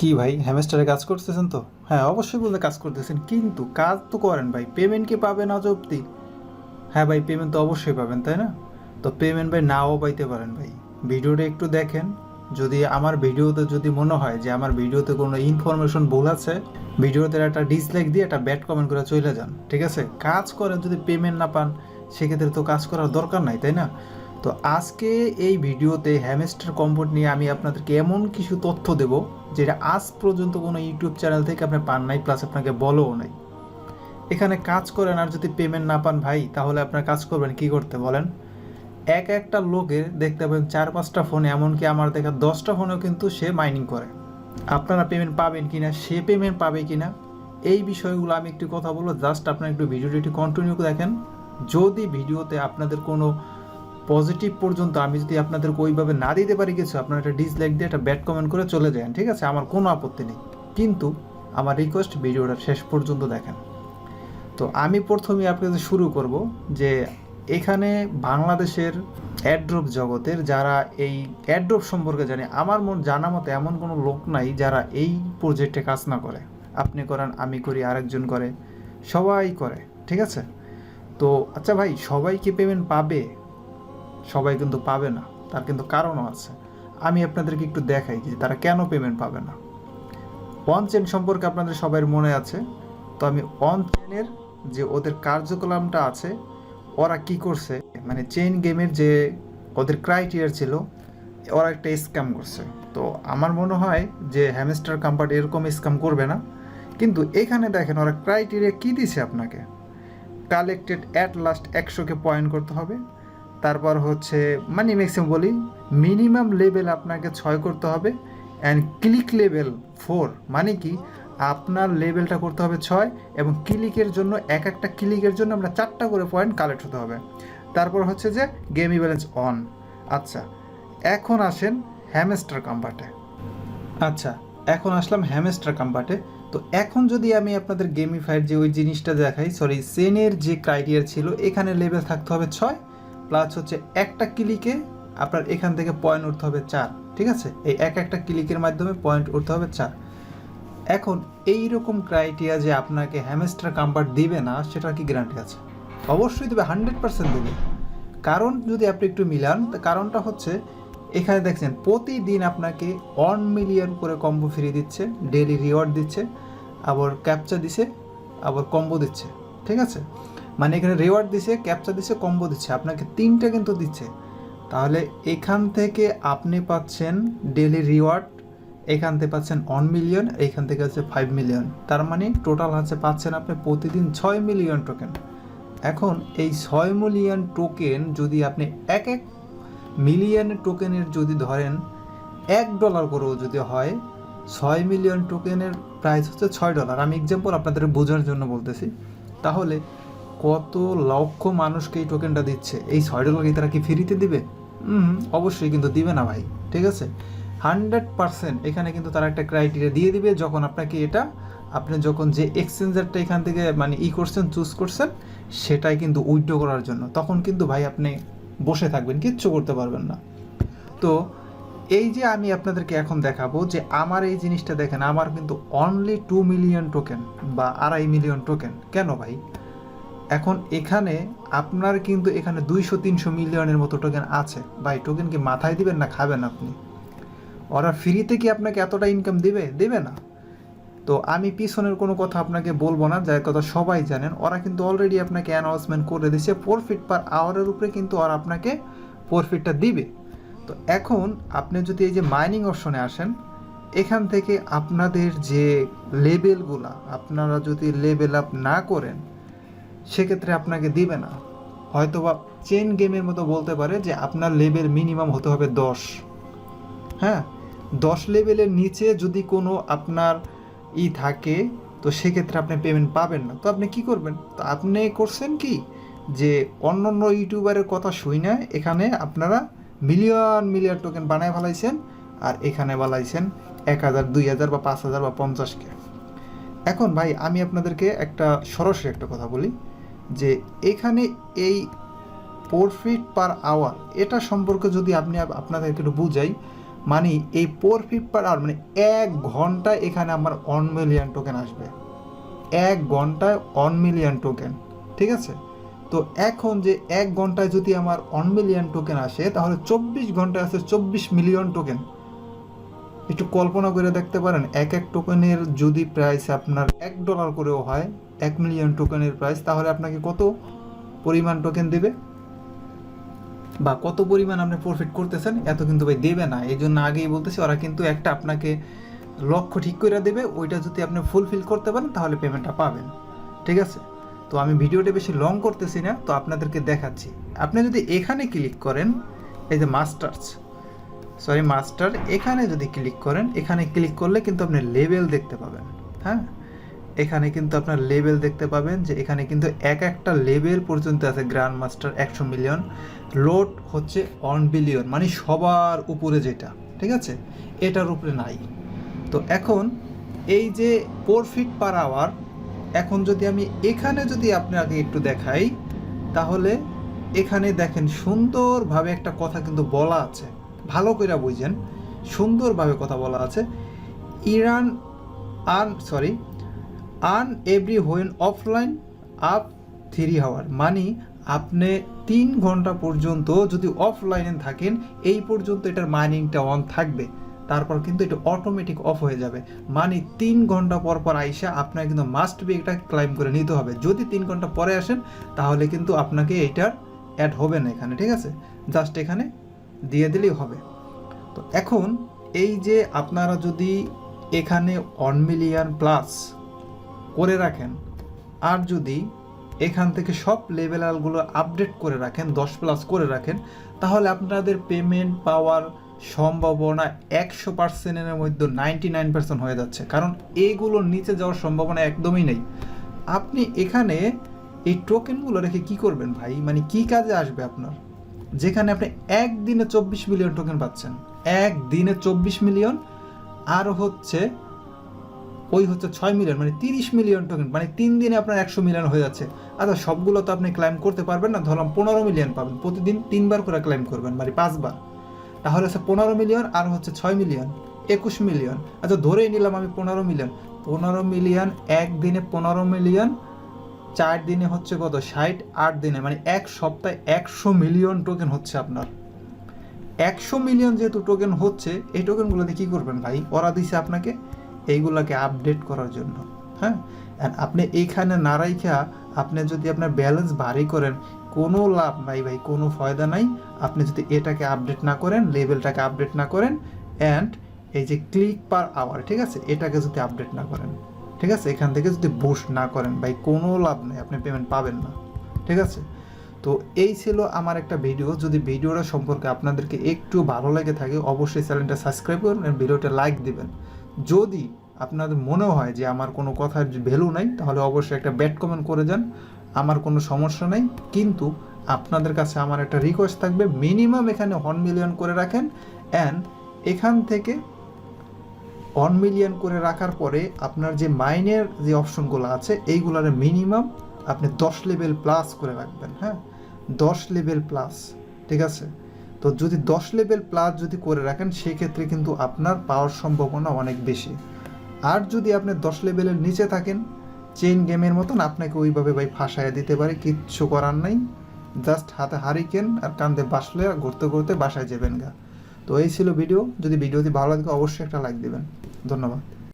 কি ভাই? হ্যামস্টারে কাজ করতেছেন তো? হ্যাঁ অবশ্যই বলতে কাজ করতেছেন, কিন্তু কাজ তো করেন ভাই। পেমেন্ট কি পাবেন আজ অব্দি হ্যাঁ ভাই পেমেন্ট তো অবশ্যই পাবেন, তাই না? তো পেমেন্ট ভাই নাও পাইতে পারেন ভাই। ভিডিওটা একটু দেখেন। যদি আমার ভিডিওতে যদি মনে হয় যে আমার ভিডিওতে কোনো ইনফরমেশন ভুল আছে, ভিডিওতে একটা ডিসলাইক দিয়ে একটা ব্যাড কমেন্ট করে চলে যান, ঠিক আছে? কাজ করেন যদি পেমেন্ট না পান, সেক্ষেত্রে তো কাজ করার দরকার নাই, তাই না? তো আজকে এই ভিডিওতে হ্যামস্টার কম্পোর্ট নিয়ে আমি আপনাদেরকে এমন কিছু তথ্য দেব যেটা আজ পর্যন্ত কোনো ইউটিউব চ্যানেল থেকে আপনি পান নাই প্লাস আপনাকে বলেও নাই। এখানে কাজ করেন আর যদি পেমেন্ট না পান ভাই, তাহলে আপনার কাজ করবেন, কি করতে বলেন? এক একটা লোকের দেখতে পাবেন চার পাঁচটা ফোনে এমনকি আমার দেখা দশটা ফোনেও কিন্তু সে মাইনিং করে। আপনারা পেমেন্ট পাবেন কিনা, সে পেমেন্ট পাবে কিনা, এই বিষয়গুলো আমি একটু কথা বলব জাস্ট আপনারা একটু ভিডিওটি একটু কন্টিনিউ দেখেন। যদি ভিডিওতে আপনাদের কোনো পজিটিভ পর্যন্ত আমি যদি আপনাদেরকে ওইভাবে না দিতে পারি কিছু, আপনারা একটা ডিসলাইক দিয়ে একটা ব্যাড কমেন্ট করে চলে যান, ঠিক আছে? আমার কোনো আপত্তি নেই। কিন্তু আমার রিকোয়েস্ট ভিডিওটা শেষ পর্যন্ত দেখেন। তো আমি প্রথমে আপনাদের শুরু করব যে এখানে বাংলাদেশের অ্যাড্রপ জগতের যারা এই অ্যাড্রপ সম্পর্কে জানে, আমার মন জানা মতো এমন কোনো লোক নাই যারা এই প্রজেক্টে কাজ না করে। আপনি করেন, আমি করি, আরেকজন করে, সবাই করে, ঠিক আছে? তো আচ্ছা ভাই, সবাই কি পেমেন্ট পাবে? সবাই কিন্তু পাবে না, তার কিন্তু কারণও আছে। আমি আপনাদেরকে একটু দেখাই যে তারা কেন পেমেন্ট পাবে না। ওয়ান চেন সম্পর্কে আপনাদের সবার মনে আছে, তো আমি ওয়ান চেনের যে ওদের কার্যকলাপটা আছে, ওরা কি করছে মানে চেইন গেমের যে ওদের ক্রাইটেরিয়া ছিল, ওরা একটা স্ক্যাম করছে। তো আমার মনে হয় যে হ্যামস্টার কোম্পানি এরকম স্ক্যাম করবে না, কিন্তু এখানে দেখেন ওরা ক্রাইটেরিয়া কী দিছে আপনাকে? কালেক্টেড অ্যাট লাস্ট একশোকে পয়েন্ট করতে হবে তারপর হচ্ছে মানে ম্যাক্সিমাম বলি মিনিমাম লেভেল আপনাকে ছয় করতে হবে অ্যান্ড ক্লিক লেভেল ফোর মানে কি, আপনার লেভেলটা করতে হবে ছয় এবং ক্লিকের জন্য এক একটা ক্লিকের জন্য আমরা চারটা করে পয়েন্ট কালেক্ট হতে হবে। তারপর হচ্ছে যে গেমি ব্যালেন্স অন আচ্ছা এখন আসেন হ্যামেস্টার কাম্পার্টে আচ্ছা এখন আসলাম হ্যামেস্টার কাম্পার্টে তো এখন যদি আমি আপনাদের গেমিফাইড যে ওই জিনিসটা দেখাই সরি সেনের যে ক্রাইটেরিয়া ছিল, এখানে লেভেল থাকতে হবে ছয় প্লাস হচ্ছে একটা ক্লিকে আপনার এখান থেকে পয়েন্ট উঠতে হবে চার, ঠিক আছে? এই এক একটা ক্লিকের মাধ্যমে পয়েন্ট উঠতে হবে চার। এখন এই রকম ক্রাইটেরিয়া যে আপনাকে হ্যামেস্টার কাম্পার্ট দিবে না, সেটার কি গ্যারান্টি আছে? অবশ্যই দেবে হান্ড্রেড পার্সেন্ট দেবে। কারণ যদি আপনি একটু মিলান কারণটা হচ্ছে, এখানে দেখছেন, প্রতিদিন আপনাকে ওয়ান মিলিয়ন করে কম্বো ফ্রি দিচ্ছে ডেলি রিওয়ার্ড দিচ্ছে, আবার ক্যাপচা দিছে, আবার কম্বো দিচ্ছে, ঠিক আছে? মানে এখানে রেওয়ার্ড দিছে ক্যাপচা দিচ্ছে কম্বো দিচ্ছে। আপনাকে তিনটা কিন্তু দিচ্ছে। তাহলে এখান থেকে আপনি পাচ্ছেন ডেলি রিওয়ার্ড এখান থেকে পাচ্ছেন ওয়ান মিলিয়ন এইখান থেকে হচ্ছে ফাইভ মিলিয়ন তার মানে টোটাল হচ্ছে পাচ্ছেন আপনি প্রতিদিন ছয় মিলিয়ন টোকেন এখন এই ছয় মিলিয়ন টোকেন যদি আপনি এক এক মিলিয়ন টোকেনের যদি ধরেন, এক ডলার করেও যদি হয়, ছয় মিলিয়ন টোকেনের প্রাইস হচ্ছে ছয় ডলার আমি এক্সাম্পল আপনাদের বোঝার জন্য বলতেছি। তাহলে কত লক্ষ মানুষকে এই টোকেনটা দিচ্ছে? এই ছয় ডলার কি তারা কি ফ্রিতে দিবে? হুম, অবশ্যই কিন্তু দিবে না ভাই, ঠিক আছে? হান্ড্রেড পার্সেন্ট এখানে কিন্তু তারা একটা ক্রাইটেরিয়া দিয়ে দিবে যখন আপনাকে এটা, আপনি যখন যে এক্সচেঞ্জারটা এখান থেকে মানে ই করছেন চুজ করছেন, সেটাই কিন্তু উইথড্র করার জন্য। তখন কিন্তু ভাই আপনি বসে থাকবেন, কিচ্ছু করতে পারবেন না। তো এই যে আমি আপনাদেরকে এখন দেখাবো যে আমার এই জিনিসটা দেখেন, আমার কিন্তু অনলি টু মিলিয়ন টোকেন বা আড়াই মিলিয়ন টোকেন কেন ভাই? এখন এখানে আপনার কিন্তু এখানে দুইশো, তিনশো মিলিয়নের মতো টোকেন আছে। ভাই টোকেন কি মাথায় দিবেন না খাবেন আপনি? ওরা ফ্রিতে কি আপনাকে এতটা ইনকাম দিবে? দেবে না। তো আমি পিছনের কোনো কথা আপনাকে বলব না, যার কথা সবাই জানেন। ওরা কিন্তু অলরেডি আপনাকে অ্যানাউন্সমেন্ট করে দিছে প্রফিট পার আওয়ারের উপরে কিন্তু ওরা আপনাকে প্রফিটটা দিবে। তো এখন আপনি যদি এই যে মাইনিং অপশনে আসেন, এখান থেকে আপনাদের যে লেভেলগুলা আপনারা যদি লেভেল আপ না করেন সেক্ষেত্রে আপনাকে দিবে না। হয়তো বা চেন গেমের মতো বলতে পারে যে আপনার লেভেল মিনিমাম হতে হবে দশ। হ্যাঁ? দশ লেভেলের নিচে যদি কোনো আপনার ই থাকে, তো সেক্ষেত্রে আপনি পেমেন্ট পাবেন না। তো আপনি কি করবেন? তো আপনি করছেন কি? যে অন্য অন্য ইউটিউবারের কথা শুই না, এখানে আপনারা মিলিয়ন মিলিয়ন টোকেন বানায় ফেলাইছেন আর এখানে বানাইছেন এক হাজার, দুই হাজার বা পাঁচ হাজার বা পঞ্চাশকে এখন ভাই, আমি আপনাদেরকে একটা সরাসরি একটা কথা বলি। যে এখানে এই প্রফিট পার আওয়ার এটা সম্পর্কে যদি আপনি আপ- আপনাদেরকে একটু বুঝাই মানে এই প্রফিট পার আওয়ার মানে এক ঘন্টায় এখানে আমার ওয়ান মিলিয়ন টোকেন আসবে। এক ঘন্টায় ওয়ান মিলিয়ন টোকেন ঠিক আছে? তো এখন যে এক ঘন্টায় যদি আমার ওয়ান মিলিয়ন টোকেন আসে, তাহলে চব্বিশ ঘন্টায় আসে চব্বিশ মিলিয়ন টোকেন একটু কল্পনা করে দেখতে পারেন, এক এক টোকেনের যদি প্রাইস আপনার এক ডলার করেও হয় এক মিলিয়ন টোকেনের প্রাইস তাহলে আপনাকে কত পরিমাণ টোকেন দেবে? বা কত পরিমাণ আপনি প্রফিট করতেছেন? এত কিন্তু ভাই দেবে না। এই জন্য আগেই বলতেছি, ওরা কিন্তু একটা আপনাকে লক্ষ্য ঠিক করে দেবে, ওইটা যদি আপনি ফুলফিল করতে পারেন, তাহলে পেমেন্টটা পাবেন। ঠিক আছে? তো আমি ভিডিওটা বেশি লং করতেছি না, তো আপনাদেরকে দেখাচ্ছি। আপনি যদি এখানে ক্লিক করেন, এই যে মাস্টার্স সরি মাস্টার এখানে যদি ক্লিক করেন, এখানে ক্লিক করলে কিন্তু আপনি লেভেল দেখতে পাবেন। হ্যাঁ? এখানে কিন্তু আপনার লেভেল দেখতে পাবেন যে এখানে কিন্তু এক একটা লেভেল পর্যন্ত আছে গ্র্যান্ড মাস্টার একশো মিলিয়ন লোড হচ্ছে অন বিলিয়ন মানে সবার উপরে যেটা, ঠিক আছে? এটার উপরে নাই। তো এখন এই যে প্রফিট পার আওয়ার এখন যদি আমি এখানে যদি আপনাকে একটু দেখাই, তাহলে এখানে দেখেন সুন্দরভাবে একটা কথা কিন্তু বলা আছে। ভালো করে বুঝেন, সুন্দরভাবে কথা বলা আছে। ইরান, আন sorry An every when offline up three hour. মানে আপনি তিন ঘণ্টা পর্যন্ত যদি অফলাইনে থাকেন, এই পর্যন্ত এটার মাইনিংটা অন থাকবে। তারপর কিন্তু এটা অটোমেটিক অফ হয়ে যাবে। মানে তিন ঘণ্টা পর পর আইসা আপনাকে কিন্তু মাস্ট বি এটা ক্লাইম করে নিতে হবে। যদি তিন ঘণ্টা পরে আসেন, তাহলে কিন্তু আপনাকে এটার অ্যাড হবে না এখানে, ঠিক আছে? জাস্ট এখানে দিয়ে দিলেই হবে। তো এখন এই যে আপনারা যদি এখানে ওয়ান মিলিয়ন প্লাস করে রাখেন। আর যদি এখান থেকে সব লেভেলগুলো আপডেট করে রাখেন, দশ প্লাস করে রাখেন, তাহলে আপনাদের পেমেন্ট পাওয়ার সম্ভাবনা একশো পার্সেন্টের মধ্যে নাইনটি নাইন পার্সেন্ট হয়ে যাচ্ছে। কারণ এগুলোর নিচে যাওয়ার সম্ভাবনা একদমই নেই। আপনি এখানে এই টোকেনগুলো রেখে কি করবেন ভাই? মানে কি কাজে আসবে আপনার? যেখানে আপনি একদিনে চব্বিশ মিলিয়ন টোকেন পাচ্ছেন। একদিনে চব্বিশ মিলিয়ন আর হচ্ছে ওই হচ্ছে ছয় মিলিয়ন মানে তিরিশ মিলিয়ন টোকেন মানে তিন দিনে আপনার একশো মিলিয়ন হয়ে যাচ্ছে। আচ্ছা সবগুলো তো আপনি ক্লাইম করতে পারবেন না, ধরলাম পনেরো মিলিয়ন পাবেন, প্রতিদিন তিনবার করে ক্লাইম করবেন মানে পাঁচবার। তাহলে হচ্ছে পনেরো মিলিয়ন আর হচ্ছে ছয় মিলিয়ন একুশ মিলিয়ন আচ্ছা ধরেই নিলাম আমি পনেরো মিলিয়ন পনেরো মিলিয়ন একদিনে পনেরো মিলিয়ন চার দিনে হচ্ছে কত? ষাট, আট দিনে মানে এক সপ্তাহে একশো মিলিয়ন টোকেন হচ্ছে আপনার। একশো মিলিয়ন যেহেতু টোকেন হচ্ছে, এই টোকেনগুলোতে কী করবেন ভাই? ওরা দিছে আপনাকে এইগুলাকে আপডেট করার জন্য হ্যাঁ? আর আপনি এইখানে না রাইখা আপনি যদি আপনার ব্যালেন্স ভারী করেন, কোনো লাভ নাই ভাই, কোনো ফয়দা নাই। আপনি যদি এটাকে আপডেট না করেন লেভেলটাকে আপডেট না করেন অ্যান্ড এই যে ক্লিক পার আওয়ার ঠিক আছে? এটাকে যদি আপডেট না করেন, ঠিক আছে? এখান থেকে যদি বুস্ট না করেন, ভাই, কোনো লাভ নেই, আপনি পেমেন্ট পাবেন না, ঠিক আছে? তো এই ছিল আমার একটা ভিডিও যদি ভিডিওটা সম্পর্কে আপনাদেরকে একটু ভালো লেগে থাকে, অবশ্যই চ্যানেলটা সাবস্ক্রাইব করুন ভিডিওটা লাইক দিবেন। যদি আপনাদের মনে হয় যে আমার কোনো কথার ভ্যালু নাই, তাহলে অবশ্যই একটা ব্যাড কমেন্ট করে যান। আমার কোনো সমস্যা নেই। কিন্তু আপনাদের কাছে আমার একটা রিকোয়েস্ট থাকবে মিনিমাম এখানে ওয়ান মিলিয়ন করে রাখেন অ্যান্ড এখান থেকে ওয়ান মিলিয়ন করে রাখার পরে আপনার যে মাইনের যে অপশনগুলো আছে, এইগুলোর মিনিমাম আপনি দশ লেভেল প্লাস করে রাখবেন হ্যাঁ? দশ লেভেল প্লাস ঠিক আছে? তো যদি দশ লেভেল প্লাস যদি করে রাখেন, সেক্ষেত্রে কিন্তু আপনার পাওয়ার সম্ভাবনা অনেক বেশি। আর যদি আপনি দশ লেভেলের নিচে থাকেন চেইন গেমের মতন আপনাকে ওইভাবে ভাই ফাঁসাইয়া দিতে পারে, কিচ্ছু করার নাই। জাস্ট হাতে হারিকেন আর কান্দে বাসলে ঘুরতে ঘুরতে বাসায় যাবেন গা। তো এই ছিল ভিডিও যদি ভিডিওটি ভালো লাগে, অবশ্যই একটা লাইক দেবেন। ধন্যবাদ।